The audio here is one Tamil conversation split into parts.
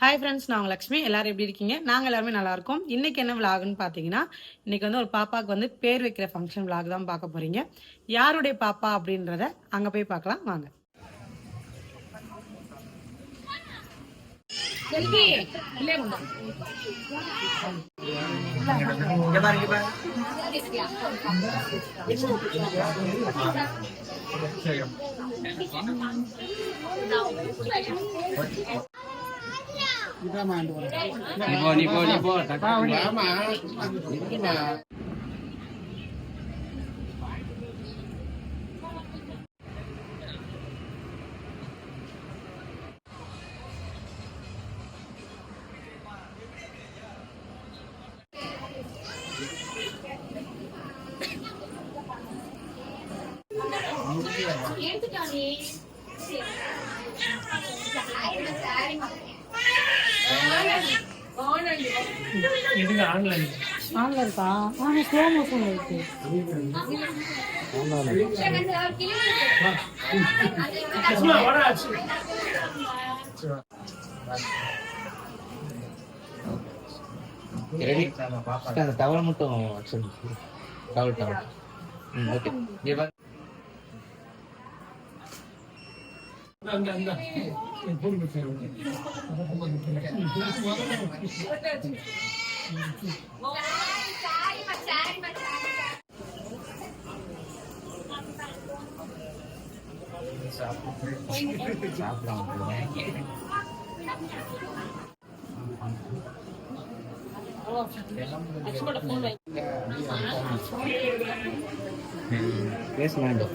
ஹாய் ஃப்ரெண்ட்ஸ் நான் லக்ஷ்மி. எல்லாரும் எப்படி இருக்கீங்க? நாங்கள் எல்லாருமே நல்லா இருக்கோம். இன்னைக்கு என்ன விலாகுன்னு பார்த்தீங்கன்னா இன்னைக்கு வந்து ஒரு பாப்பாவுக்கு வந்து பேர் வைக்கிற ஃபங்க்ஷன் விலாக் தான் பார்க்க போறீங்க. யாருடைய பாப்பா அப்படின்றத அங்கே போய் பார்க்கலாம். வாங்க. நீ போ நீ போ நீ போ ஆன்ல இருக்கா ஆனா ஸ்லோ மோஷன் இருக்கு ரெடி அந்த டவல் மட்டும் சொல்லு டவல் டவல் ம் ஓகே இங்க பாரு லேஸ் வேண்டாம்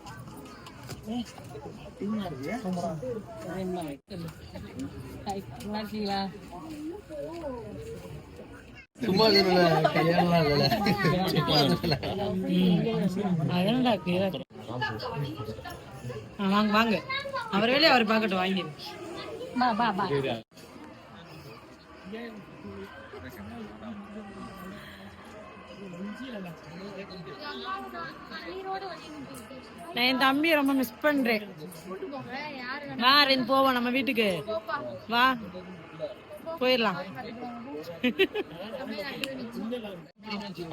சும்மா கல்யாணம்லாம் இல்ல. வாங்க வாங்க. அவர் வேலையை அவர் பார்க்கட்டும் வாங்கி. பா பா பா நான் என் தம்பியை ரொம்ப மிஸ் பண்றேன். வா ரெண்டு போவோம் நம்ம வீட்டுக்கு. வா போயிடலாம்.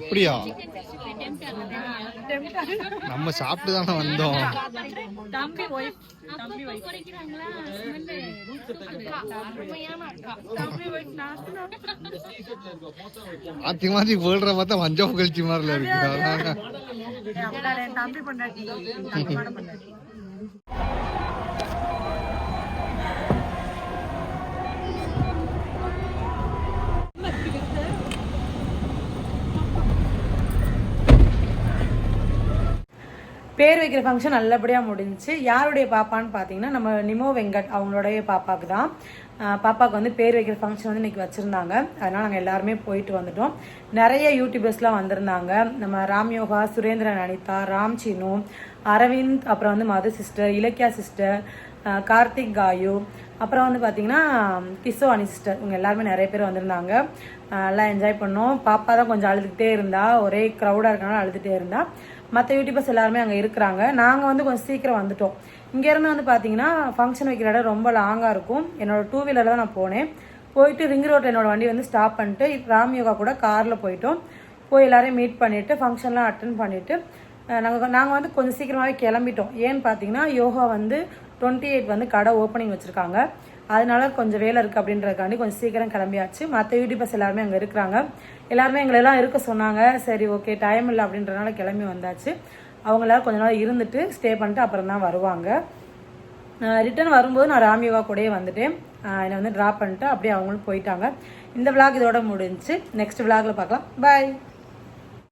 அப்படியா? நம்ம சாப்பிட்டு தானே வந்தோம். மாத்தி மாத்தி போடுற பார்த்தா மஞ்சள் கழிச்சி மாதிரில இருக்கு. அதான். என் தம்பி பொண்டாட்டி தங்கமான பொண்டாட்டி பேர் வைக்கிற ஃபங்க்ஷன் நல்லபடியாக முடிஞ்சுச்சு யாருடைய பாப்பான்னு பார்த்தீங்கன்னா நம்ம நிமோ வெங்கட் அவங்களுடைய பாப்பாவுக்கு தான் பாப்பாவுக்கு வந்து பேர் வைக்கிற ஃபங்க்ஷன் வந்து இன்னைக்கு வச்சுருந்தாங்க. அதனால் நாங்கள் எல்லாருமே போயிட்டு வந்துட்டோம். நிறைய யூடியூபர்ஸ்லாம் வந்திருந்தாங்க. நம்ம ராம் யோகா சுரேந்திரன் அனிதா ராம் சினு அரவிந்த் அப்புறம் வந்து மது சிஸ்டர் இலக்கியா சிஸ்டர் கார்த்திக் காயு அப்புறம் வந்து பார்த்தீங்கன்னா கிசோ அனிஸ்டர் இவங்க எல்லாருமே நிறைய பேர் வந்திருந்தாங்க. நல்லா என்ஜாய் பண்ணோம். பாப்பா தான் கொஞ்சம் அழுதுகிட்டே இருந்தா. ஒரே க்ரௌடாக இருக்கனால அழுதுகிட்டே இருந்தா. மற்ற யூடியூபர்ஸ் எல்லாருமே அங்கே இருக்கிறாங்க. நாங்கள் வந்து கொஞ்சம் சீக்கிரம் வந்துட்டோம். இங்கேருந்து வந்து பார்த்தீங்கன்னா ஃபங்க்ஷன் வைக்கிற இடம் ரொம்ப லாங்காக இருக்கும். என்னோட டூ வீலரில் தான் நான் போனேன். போயிட்டு ரிங் ரோட்டில் என்னோட வண்டி வந்து ஸ்டாப் பண்ணிட்டு ராம் யோகா கூட காரில் போயிட்டோம். போய் எல்லாரையும் மீட் பண்ணிவிட்டு ஃபங்க்ஷன்லாம் அட்டன் பண்ணிவிட்டு நாங்கள் நாங்கள் வந்து கொஞ்சம் சீக்கிரமாகவே கிளம்பிட்டோம். ஏன்னு பார்த்தீங்கன்னா யோகா வந்து டுவெண்ட்டி எயிட் வந்து கடை ஓப்பனிங் வச்சுருக்காங்க. அதனால கொஞ்சம் வேலை இருக்குது அப்படின்றதுக்காண்டி கொஞ்சம் சீக்கிரம் கிளம்பியாச்சு. மற்ற யூடியூபர்ஸ் எல்லாருமே அங்கே இருக்கிறாங்க. எல்லாருமே எங்களை எல்லாம் இருக்க சொன்னாங்க. சரி ஓகே டைம் இல்லை அப்படின்றனால கிளம்பி வந்தாச்சு. அவங்க எல்லாரும் கொஞ்ச நாள் இருந்துட்டு ஸ்டே பண்ணிட்டு அப்புறம் தான் வருவாங்க. ரிட்டர்ன் வரும்போது நான் ராம்யோகா கூடயே வந்துட்டேன். என்னை வந்து ட்ராப் பண்ணிட்டு அப்படியே அவங்களும் போயிட்டாங்க. இந்த விளாக் இதோட முடிஞ்சுச்சு நெக்ஸ்ட் விளாகில் பார்க்கலாம் பாய்